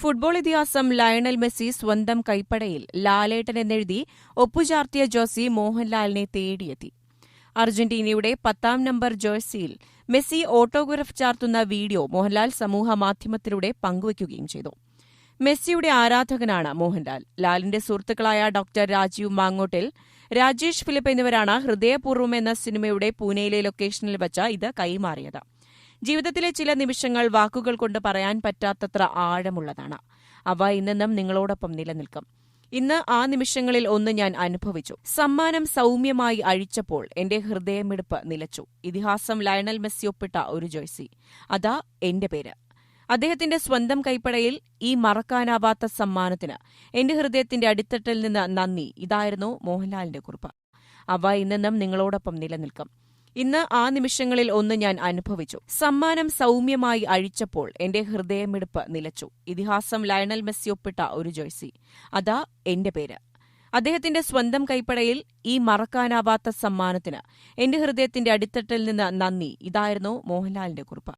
Football ഇതിഹാസം Lionel Messi സ്വന്തം കൈപ്പടയിൽ ലാലേട്ടൻ എന്നെഴുതി ഒപ്പുചാർത്തിയ ജോസി മോഹൻലാലിനെ തേടിയെത്തി. അർജന്റീനയുടെ പത്താം നമ്പർ ജേഴ്സിയിൽ മെസ്സി ഓട്ടോഗ്രാഫ് ചാർത്തുന്ന വീഡിയോ മോഹൻലാൽ സമൂഹമാധ്യമത്തിലൂടെ പങ്കുവയ്ക്കുകയും ചെയ്തു. മെസ്സിയുടെ ആരാധകനാണ് മോഹൻലാൽ. ലാലിന്റെ സുഹൃത്തുക്കളായ ഡോക്ടർ രാജീവ് മാങ്ങോട്ടിൽ രാജേഷ് ഫിലിപ്പ് എന്നിവരാണ് ഹൃദയപൂർവം എന്ന സിനിമയുടെ പൂനെയിലെ ലൊക്കേഷനിൽ വച്ച് ഇത് കൈമാറിയത്. ജീവിതത്തിലെ ചില നിമിഷങ്ങൾ വാക്കുകൾ കൊണ്ട് പറയാൻ പറ്റാത്തത്ര ആഴമുള്ളതാണ്. അവ ഇന്നെന്നും നിങ്ങളോടൊപ്പം നിലനിൽക്കും. ഇന്ന് ആ നിമിഷങ്ങളിൽ ഒന്ന് ഞാൻ അനുഭവിച്ചു. സമ്മാനം സൗമ്യമായി അഴിച്ചപ്പോൾ എന്റെ ഹൃദയമിടിപ്പ് നിലച്ചു. ഇതിഹാസം ലയണൽ മെസ്സി ഒപ്പിട്ട ഒരു ജോയ്സി അതാ എന്റെ പേര്. അദ്ദേഹത്തിന്റെ സ്വന്തം കൈപ്പടയിൽ ഈ മറക്കാനാവാത്ത സമ്മാനത്തിന് എന്റെ ഹൃദയത്തിന്റെ അടിത്തട്ടിൽ നിന്ന് നന്ദി. ഇതായിരുന്നു മോഹൻലാലിന്റെ കുറിപ്പ്. അവ ഇന്നെന്നും നിങ്ങളോടൊപ്പം നിലനിൽക്കും. ഇന്ന് ആ നിമിഷങ്ങളിൽ ഒന്ന് ഞാൻ അനുഭവിച്ചു. സമ്മാനം സൗമ്യമായി അഴിച്ചപ്പോൾ എന്റെ ഹൃദയമിടിപ്പ് നിലച്ചു. ഇതിഹാസം ലയണൽ മെസ്സി ഒപ്പിട്ട ഒരു ജോയ്സി അതാ എന്റെ പേര്. അദ്ദേഹത്തിന്റെ സ്വന്തം കൈപ്പടയിൽ ഈ മറക്കാനാവാത്ത സമ്മാനത്തിന് എന്റെ ഹൃദയത്തിന്റെ അടിത്തട്ടിൽ നിന്ന് നന്ദി. ഇതായിരുന്നു മോഹൻലാലിന്റെ കുറിപ്പ്.